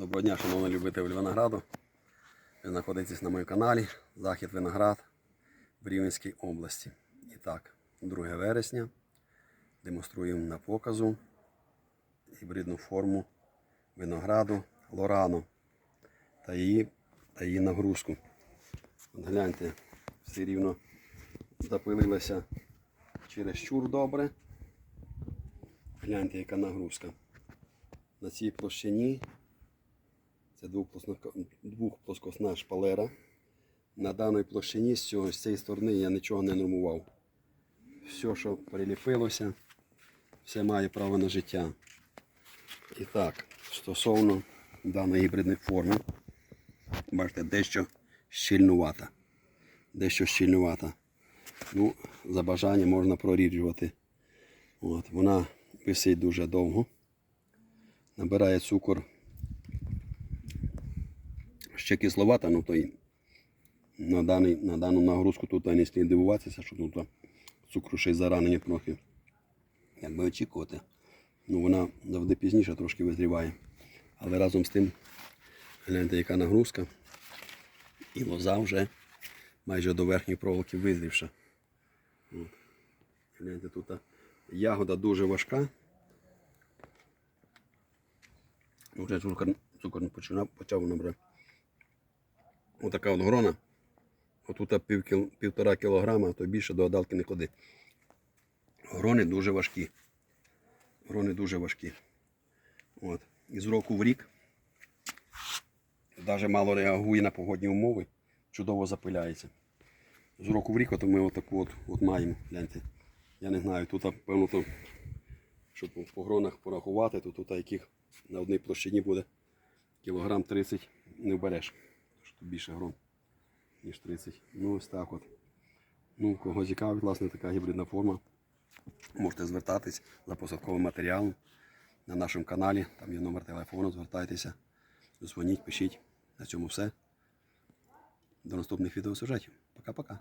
Доброго дня, шановні любителі винограду. Ви знаходитесь на моєму каналі Захід Виноград в Рівненській області. І так, 2 вересня демонструємо на показу гібридну форму винограду Лорано та її, та її нагрузку. От гляньте, все рівно запилилося чересчур добре. Гляньте, яка нагрузка. На цій площині це двохплоскосна шпалера. На даній площині з, цього, з цієї сторони я нічого не нормував. Все, що приліпилося, все має право на життя. І так, стосовно даної гібридної форми, бачите, дещо щільнувата. Дещо щільнувата. Ну, за бажанням можна проріджувати. От, вона висить дуже довго. Набирає цукор ще кисловата, ну то й на, даний, на дану нагрузку тут не слід дивуватися, що тут цукру ще й заранення трохи. Як очікувати. Ну вона завжди пізніше трошки визріває. Але разом з тим, гляньте, яка нагрузка. І лоза вже майже до верхньої проволоки визрівша. От. Гляньте, тут ягода дуже важка. Вже цукор, цукор почав набрати. Отака от грона. Отут пів півтора кілограма, то більше до гадалки не ходи. Грони дуже важкі. Грони дуже важкі. От. І з року в рік навіть мало реагує на погодні умови, чудово запиляється. З року в рік от ми отаку от, от маємо. Гляньте. Я не знаю, тут, певно, то, щоб по гронах порахувати, то тут яких на одній площині буде кілограм 30 не вбереш. Більше грон, ніж 30. Ну ось так от. Ну, кого цікавить, власне, така гібридна форма. Можете звертатись за посадковим матеріалом на нашому каналі. Там є номер телефону, звертайтеся, дзвоніть, пишіть. На цьому все. До наступних відеосюжетів. Пока-пока.